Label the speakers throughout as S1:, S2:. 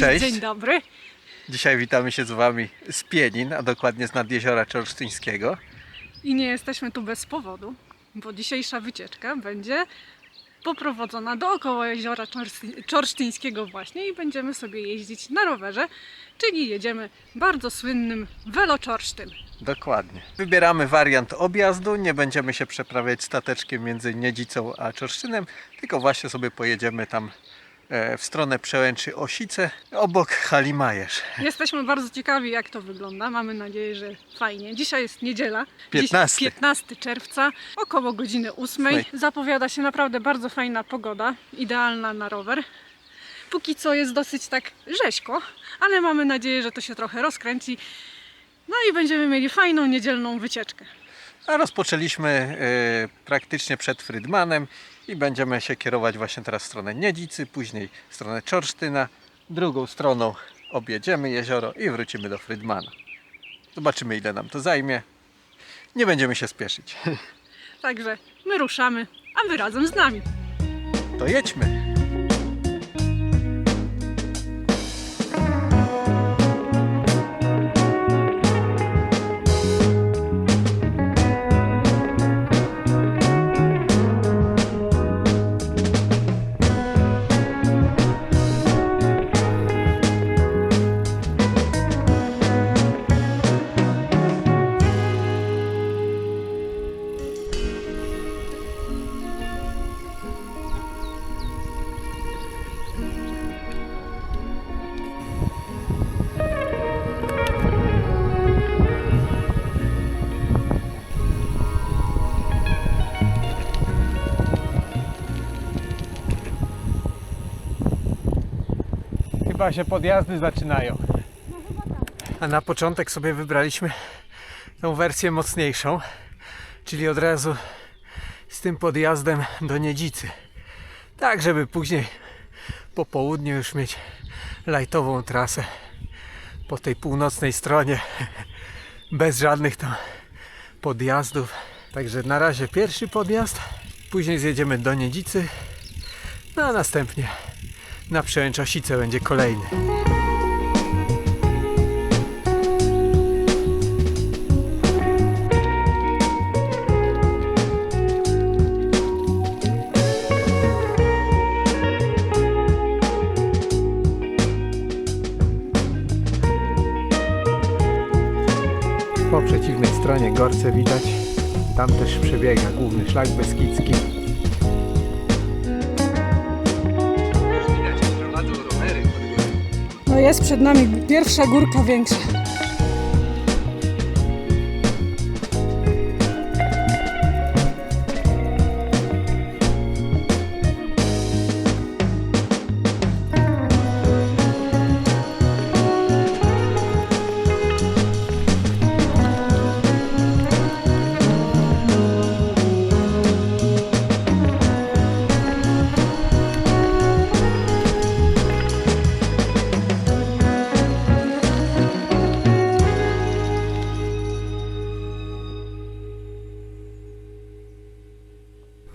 S1: Cześć, dzień dobry.
S2: Dzisiaj witamy się z Wami z Pienin, a dokładnie z nad jeziora Czorsztyńskiego.
S1: I nie jesteśmy tu bez powodu, bo dzisiejsza wycieczka będzie poprowadzona dookoła jeziora Czorsztyńskiego właśnie i będziemy sobie jeździć na rowerze, czyli jedziemy bardzo słynnym Weloczorsztyn.
S2: Dokładnie. Wybieramy wariant objazdu, nie będziemy się przeprawiać stateczkiem między Niedzicą a Czorsztynem, tylko właśnie sobie pojedziemy tam w stronę przełęczy Osice, obok Hali Majerz.
S1: Jesteśmy bardzo ciekawi jak to wygląda, mamy nadzieję, że fajnie. Dzisiaj jest niedziela, Dziś
S2: 15.
S1: 15 czerwca, około godziny 8.
S2: Ósmej.
S1: Zapowiada się naprawdę bardzo fajna pogoda, idealna na rower. Póki co jest dosyć tak rzeźko, ale mamy nadzieję, że to się trochę rozkręci. No i będziemy mieli fajną niedzielną wycieczkę.
S2: A rozpoczęliśmy e, praktycznie przed Frydmanem i będziemy się kierować właśnie teraz w stronę Niedzicy, później w stronę Czorsztyna, drugą stroną objedziemy jezioro i wrócimy do Frydmana. Zobaczymy ile nam to zajmie. Nie będziemy się spieszyć.
S1: Także my ruszamy, a wy razem z nami.
S2: To jedźmy. Chyba się podjazdy zaczynają. A na początek sobie wybraliśmy tą wersję mocniejszą, czyli od razu z tym podjazdem do Niedzicy. Tak, żeby później po południu już mieć lajtową trasę po tej północnej stronie bez żadnych tam podjazdów. Także na razie pierwszy podjazd, później zjedziemy do Niedzicy, no a następnie na przełęcz Osice będzie kolejny. Po przeciwnej stronie Gorce widać. Tam też przebiega główny szlak beskidzki.
S1: Jest przed nami pierwsza górka większa.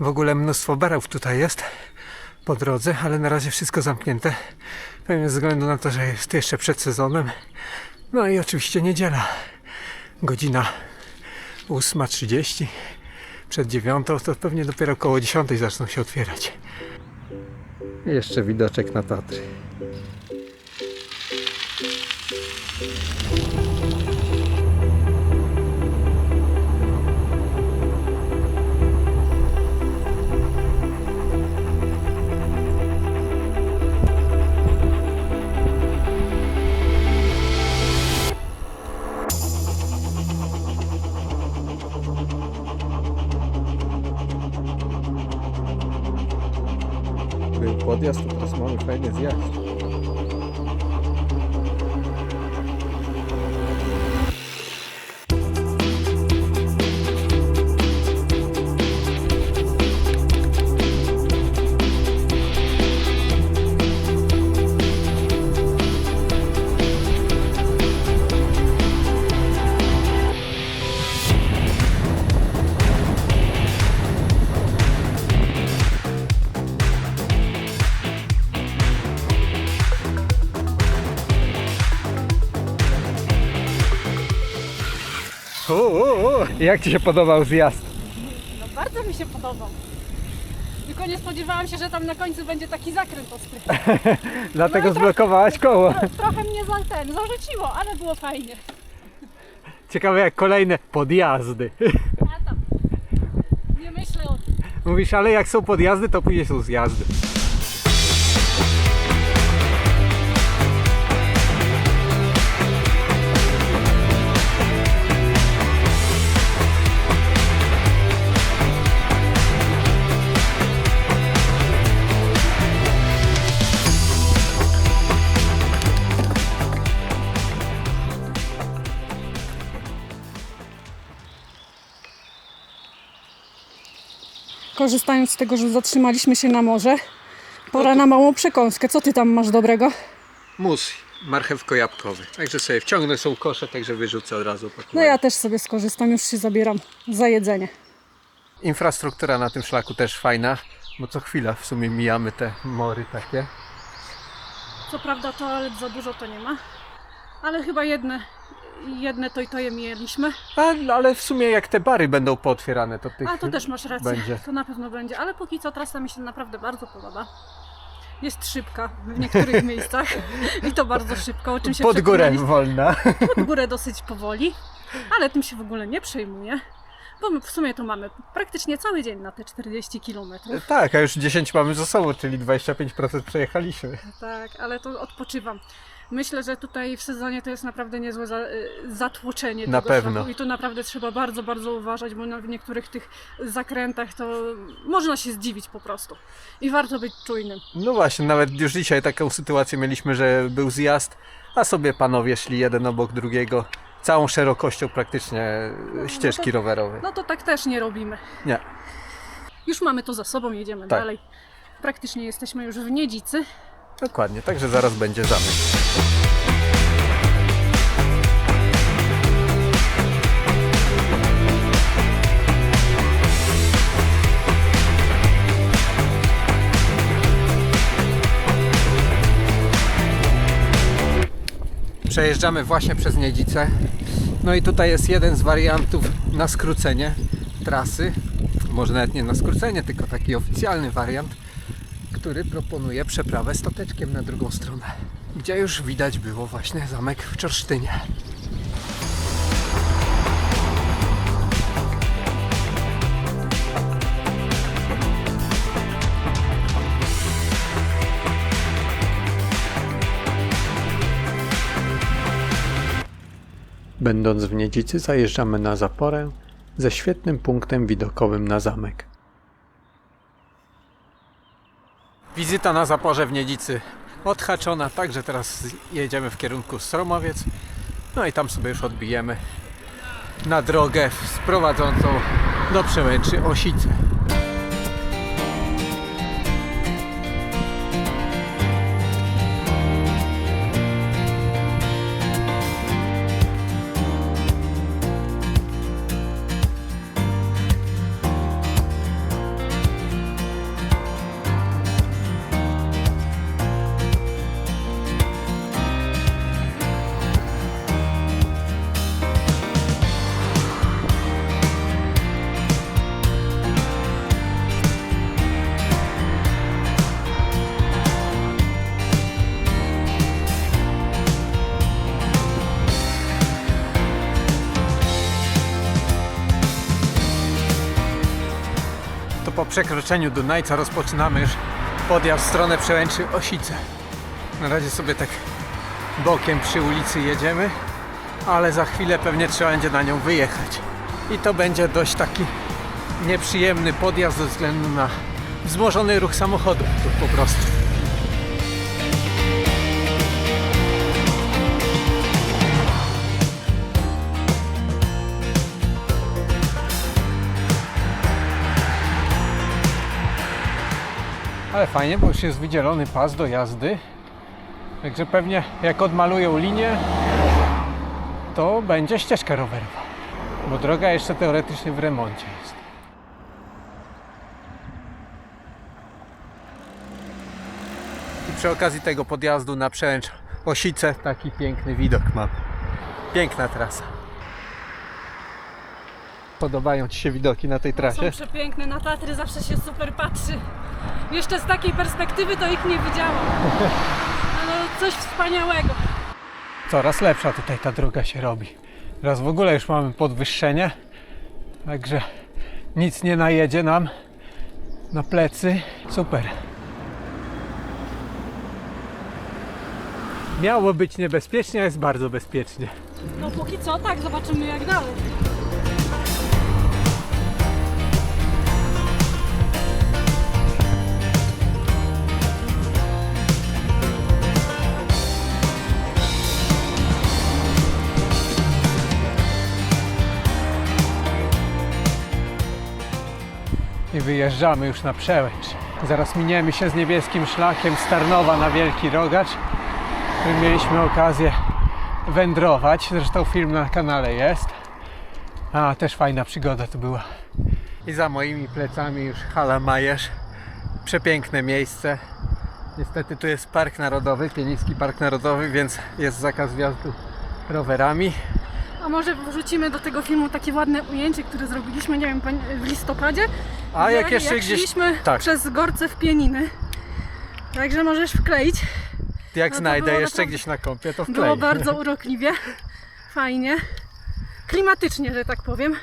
S2: W ogóle mnóstwo barów tutaj jest po drodze, ale na razie wszystko zamknięte. Ze względu na to, że jest jeszcze przed sezonem. No i oczywiście niedziela. Godzina 8.30. Przed dziewiątą to pewnie dopiero około 10 zaczną się otwierać. Jeszcze widoczek na Tatry. Podjazd, teraz mamy fajny zjazd. O, o, o. Jak Ci się podobał zjazd?
S1: No bardzo mi się podobał. Tylko nie spodziewałam się, że tam na końcu będzie taki zakręt ostry.
S2: Dlatego
S1: No i trochę-
S2: zblokowałaś koło.
S1: Tro, trochę mnie za ten zarzuciło, ale było fajnie.
S2: Ciekawe jak kolejne podjazdy.
S1: A tam. Nie myślę o tym.
S2: Mówisz, ale jak są podjazdy, to później są zjazdy.
S1: Korzystając z tego, że zatrzymaliśmy się na morze, pora na małą przekąskę. Co ty tam masz dobrego?
S2: Mus marchewko-jabłkowy. Także sobie wciągnę są kosze, także wyrzucę od razu.
S1: No ja też sobie skorzystam, już się zabieram za jedzenie.
S2: Infrastruktura na tym szlaku też fajna, bo co chwila w sumie mijamy te mory takie.
S1: Co prawda toalet za dużo to nie ma, ale chyba jedne, jedne to i to je mieliśmy.
S2: A, no, ale w sumie jak te bary będą pootwierane, to tych
S1: A to też masz rację,
S2: będzie.
S1: to na pewno będzie, ale póki co trasa mi się naprawdę bardzo podoba. Jest szybka w niektórych miejscach i to bardzo szybko, o czym się
S2: pod górę wolna.
S1: pod górę dosyć powoli, ale tym się w ogóle nie przejmuję, bo my w sumie to mamy praktycznie cały dzień na te 40 km.
S2: tak, a już 10 mamy za sobą, czyli 25% przejechaliśmy.
S1: Tak, ale to odpoczywam. Myślę, że tutaj w sezonie to jest naprawdę niezłe za, y, zatłoczenie
S2: Na
S1: tego
S2: pewno.
S1: szlaku i tu naprawdę trzeba bardzo, bardzo uważać, bo na, w niektórych tych zakrętach to można się zdziwić po prostu. I warto być czujnym.
S2: No właśnie, nawet już dzisiaj taką sytuację mieliśmy, że był zjazd, a sobie panowie szli jeden obok drugiego, całą szerokością praktycznie ścieżki
S1: to-
S2: rowerowej.
S1: No to tak też nie robimy.
S2: Nie.
S1: Już mamy to za sobą, jedziemy
S2: Tak.
S1: dalej. Praktycznie jesteśmy już w Niedzicy.
S2: Dokładnie, także zaraz będzie zamek. Przejeżdżamy właśnie przez Niedzicę. No i tutaj jest jeden z wariantów na skrócenie trasy. Może nawet nie na skrócenie, tylko taki oficjalny wariant który proponuje przeprawę stateczkiem na drugą stronę, gdzie już widać było właśnie zamek w Czorsztynie. Będąc w Niedzicy zajeżdżamy na zaporę ze świetnym punktem widokowym na zamek. Wizyta na zaporze w Niedzicy odhaczona, także teraz jedziemy w kierunku Stromowiec. No i tam sobie już odbijemy na drogę prowadzącą do przełęczy Osice. Przekroczeniu Dunajca rozpoczynamy już podjazd w stronę przełęczy Osice. Na razie sobie tak bokiem przy ulicy jedziemy, ale za chwilę pewnie trzeba będzie na nią wyjechać. I to będzie dość taki nieprzyjemny podjazd ze względu na wzmożony ruch samochodów tu po prostu. Ale fajnie, bo już jest wydzielony pas do jazdy. Także pewnie jak odmalują linię, to będzie ścieżka rowerowa. Bo droga jeszcze teoretycznie w remoncie jest. I przy okazji tego podjazdu na przełęcz Osice taki piękny widok mam. Piękna trasa. Podobają Ci się widoki na tej
S1: Są
S2: trasie?
S1: przepiękne, na Tatry zawsze się super patrzy. Jeszcze z takiej perspektywy to ich nie widziałam. Ale coś wspaniałego.
S2: Coraz lepsza tutaj ta droga się robi. Teraz w ogóle już mamy podwyższenie, także nic nie najedzie nam na plecy. Super. Miało być niebezpiecznie, a jest bardzo bezpiecznie.
S1: No póki co tak, zobaczymy jak dalej.
S2: Wyjeżdżamy już na przełęcz. Zaraz miniemy się z niebieskim szlakiem z Tarnowa na Wielki Rogacz, którym mieliśmy okazję wędrować. Zresztą film na kanale jest. A, też fajna przygoda to była. I za moimi plecami już Hala Majerz. Przepiękne miejsce. Niestety tu jest Park Narodowy, Pieniński Park Narodowy, więc jest zakaz wjazdu rowerami.
S1: A może wrzucimy do tego filmu takie ładne ujęcie, które zrobiliśmy, nie wiem, w listopadzie?
S2: A jak
S1: jak,
S2: jeszcze
S1: jak
S2: gdzieś... tak.
S1: przez Gorce w Pieniny. Także możesz wkleić.
S2: Jak
S1: No
S2: znajdę
S1: było
S2: jeszcze
S1: naprawdę-
S2: gdzieś na kąpie, to
S1: Było
S2: wkleję.
S1: bardzo urokliwie, fajnie, klimatycznie, że tak powiem.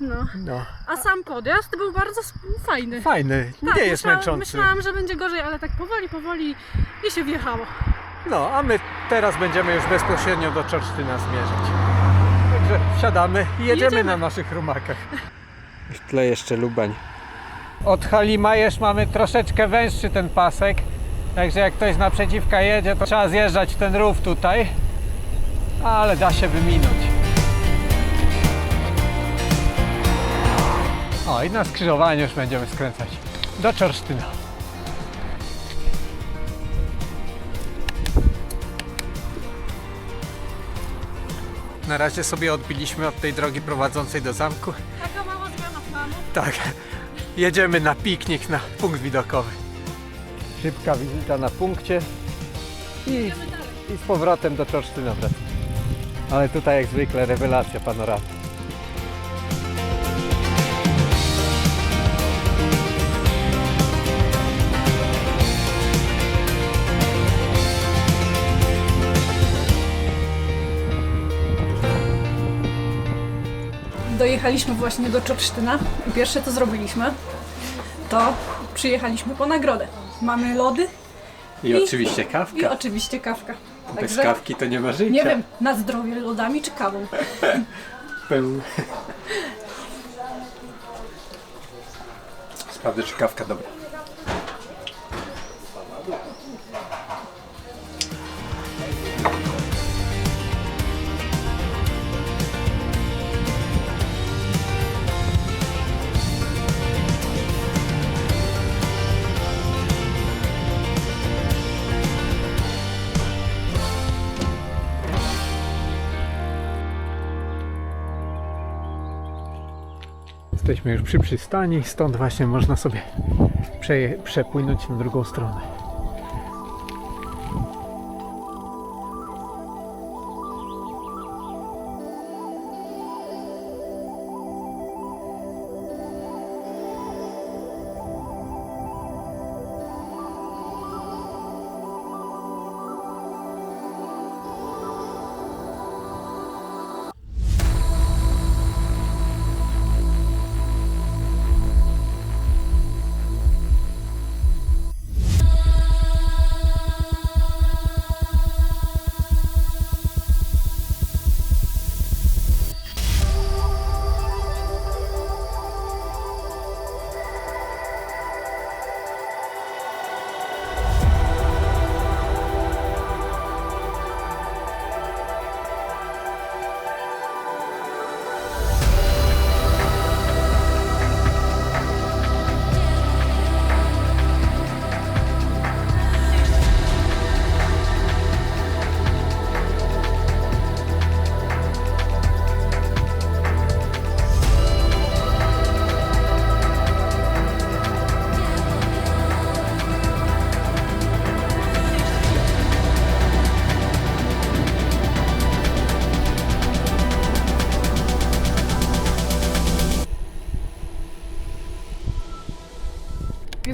S1: No.
S2: No,
S1: A sam podjazd był bardzo fajny.
S2: fajny,
S1: Tak,
S2: nie jest
S1: myślałam,
S2: męczący.
S1: Myślałam, że będzie gorzej, ale tak powoli, powoli i się wjechało.
S2: No, a my teraz będziemy już bezpośrednio do Czorsztyna zmierzać. Także wsiadamy i jedziemy,
S1: Jedziemy.
S2: na naszych rumakach. W tle jeszcze Lubań. Od Hali Majerz mamy troszeczkę węższy ten pasek. Także jak ktoś naprzeciwka jedzie, to trzeba zjeżdżać w ten rów tutaj. Ale da się wyminąć. O, i na skrzyżowaniu już będziemy skręcać. Do Czorsztyna. Na razie sobie odbiliśmy od tej drogi prowadzącej do zamku.
S1: Taka mała zmiana planu.
S2: Tak, jedziemy na piknik, na punkt widokowy. Szybka wizyta na punkcie i, i z powrotem do Czorsztyna wracamy. Ale tutaj jak zwykle rewelacja panoramy.
S1: Dojechaliśmy właśnie do Czorsztyna i pierwsze co zrobiliśmy, to przyjechaliśmy po nagrodę. Mamy lody
S2: I,
S1: I-
S2: oczywiście
S1: i
S2: kawka.
S1: oczywiście kawka.
S2: Bez
S1: Także
S2: kawki to nie ma życia.
S1: nie wiem, na zdrowie lodami czy kawą.
S2: Sprawdzę czy kawka dobra. Jesteśmy już przy przystani, stąd właśnie można sobie przepłynąć na drugą stronę.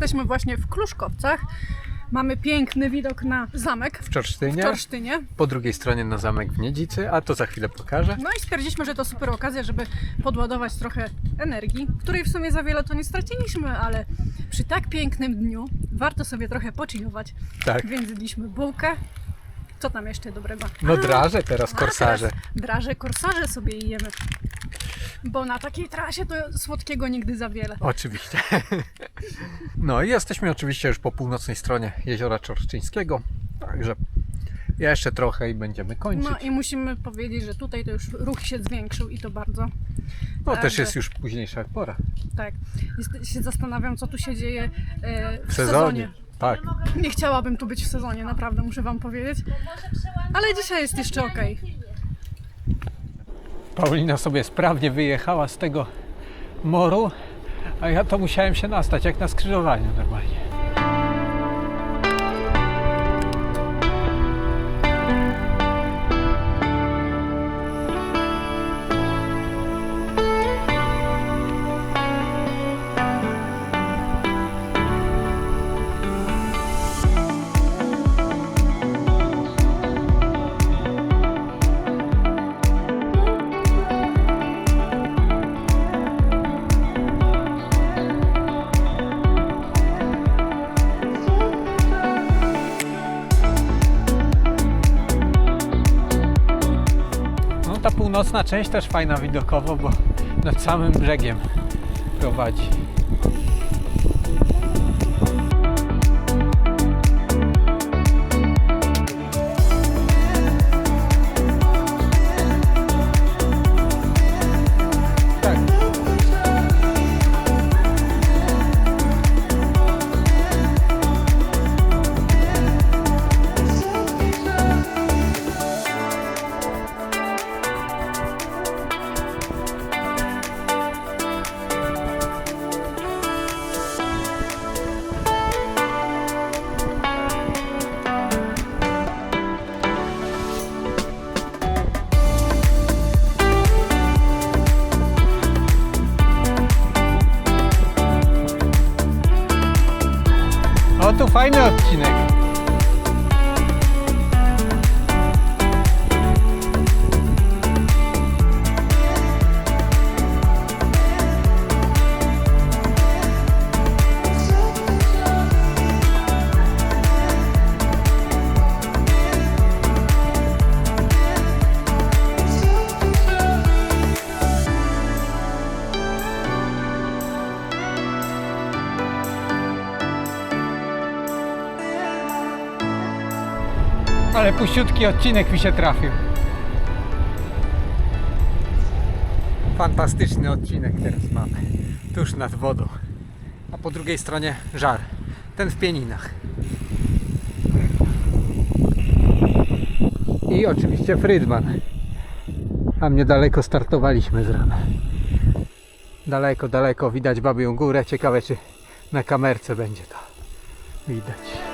S1: Jesteśmy właśnie w Kluszkowcach. Mamy piękny widok na zamek
S2: W
S1: w
S2: Czorsztynie, po drugiej stronie na zamek w Niedzicy, a to za chwilę pokażę.
S1: No i stwierdziliśmy, że to super okazja, żeby podładować trochę energii, której w sumie za wiele to nie straciliśmy, ale przy tak pięknym dniu warto sobie trochę pochillować.
S2: Tak.
S1: Więc zjedliśmy bułkę. Co tam jeszcze dobrego?
S2: No draże teraz, korsarze.
S1: teraz Draże, korsarze sobie jemy. Bo na takiej trasie to słodkiego nigdy za wiele.
S2: Oczywiście. No i jesteśmy oczywiście już po północnej stronie jeziora Czorszczyńskiego, także jeszcze trochę i będziemy kończyć.
S1: No i musimy powiedzieć, że tutaj to już ruch się zwiększył i to bardzo.
S2: No też
S1: także-
S2: jest już późniejsza pora.
S1: Tak. Jest, się zastanawiam, co tu się dzieje e, w,
S2: W sezonie. Tak.
S1: Nie chciałabym tu być w sezonie, naprawdę muszę Wam powiedzieć. Ale dzisiaj jest jeszcze ok.
S2: Paulina sobie sprawnie wyjechała z tego moru, a ja to musiałem się nastać jak na skrzyżowaniu normalnie. No północna część też fajna widokowo, bo nad samym brzegiem prowadzi. O, tu fajny odcinek. Ale puściutki odcinek mi się trafił. Fantastyczny odcinek teraz mamy. Tuż nad wodą. A po drugiej stronie żar. Ten w pieninach. I oczywiście Frydman. A mnie daleko startowaliśmy z rana. Daleko, daleko widać Babią Górę. Ciekawe czy na kamerce będzie to widać.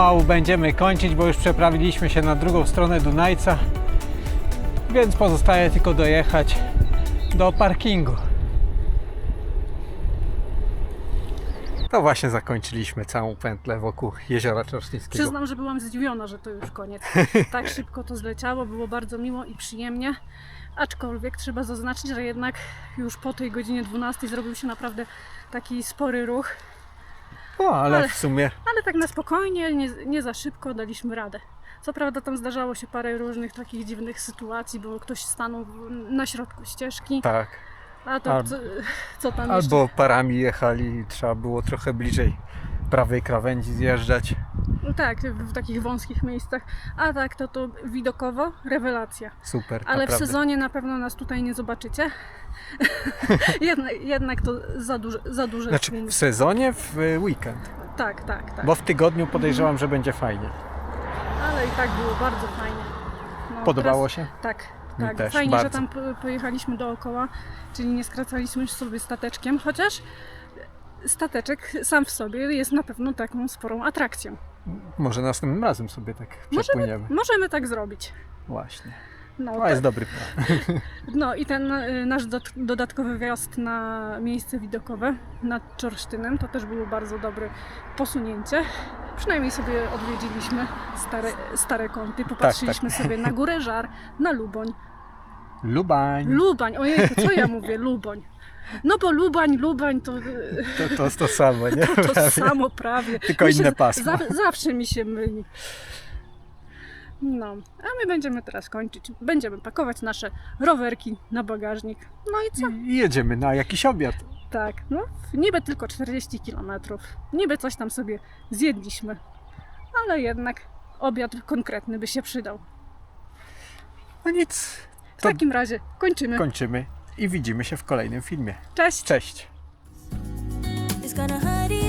S2: Pomału będziemy kończyć, bo już przeprawiliśmy się na drugą stronę Dunajca, więc pozostaje tylko dojechać do parkingu. To właśnie zakończyliśmy całą pętlę wokół jeziora Czorsztyńskiego.
S1: Przyznam, że byłam zdziwiona, że to już koniec. Tak szybko to zleciało, było bardzo miło i przyjemnie. Aczkolwiek trzeba zaznaczyć, że jednak już po tej godzinie 12 zrobił się naprawdę taki spory ruch.
S2: O, ale,
S1: ale-
S2: w sumie
S1: Ale tak na spokojnie, nie, nie za szybko daliśmy radę. Co prawda tam zdarzało się parę różnych takich dziwnych sytuacji, bo ktoś stanął na środku ścieżki,
S2: tak.
S1: a to
S2: Albo-
S1: co, co tam jeszcze?
S2: Albo parami jechali i trzeba było trochę bliżej prawej krawędzi zjeżdżać.
S1: No Tak, w takich wąskich miejscach. A tak, to to widokowo rewelacja.
S2: Super,
S1: Ale w
S2: naprawdę.
S1: sezonie na pewno nas tutaj nie zobaczycie. jednak, jednak to za duże, za duże
S2: Znaczy w sezonie, w weekend.
S1: Tak, tak, tak.
S2: Bo w tygodniu podejrzewam, że będzie fajnie.
S1: Ale i tak było bardzo fajnie. No,
S2: Podobało
S1: teraz-
S2: się?
S1: Tak,
S2: Mi
S1: tak.
S2: też,
S1: Fajnie, że
S2: bardzo.
S1: tam po- pojechaliśmy dookoła, czyli nie skracaliśmy sobie stateczkiem, chociaż stateczek sam w sobie jest na pewno taką sporą atrakcją.
S2: Może następnym razem sobie tak
S1: Możemy,
S2: przepłyniemy.
S1: możemy tak zrobić.
S2: Właśnie.
S1: No,
S2: To jest dobry plan.
S1: No i ten y, nasz dodatkowy wjazd na miejsce widokowe nad Czorsztynem to też było bardzo dobre posunięcie. Przynajmniej sobie odwiedziliśmy stare, stare kąty, popatrzyliśmy sobie na Górę Żar, na Luboń.
S2: Lubań.
S1: Lubań, ojej, co ja mówię, Luboń. No bo Lubań, Lubań to, y,
S2: To, to to samo, nie?
S1: to,
S2: Prawie.
S1: samo prawie.
S2: Tylko
S1: Mi
S2: inne pasmo.
S1: Za, zawsze mi się myli. No, a my będziemy teraz kończyć. Będziemy pakować nasze rowerki na bagażnik. No i co?
S2: I jedziemy na jakiś obiad.
S1: Tak, no niby tylko 40 km. Niby coś tam sobie zjedliśmy. Ale jednak obiad konkretny by się przydał.
S2: No nic.
S1: W takim razie kończymy.
S2: kończymy i widzimy się w kolejnym filmie.
S1: Cześć!
S2: Cześć!
S3: It's gonna hurt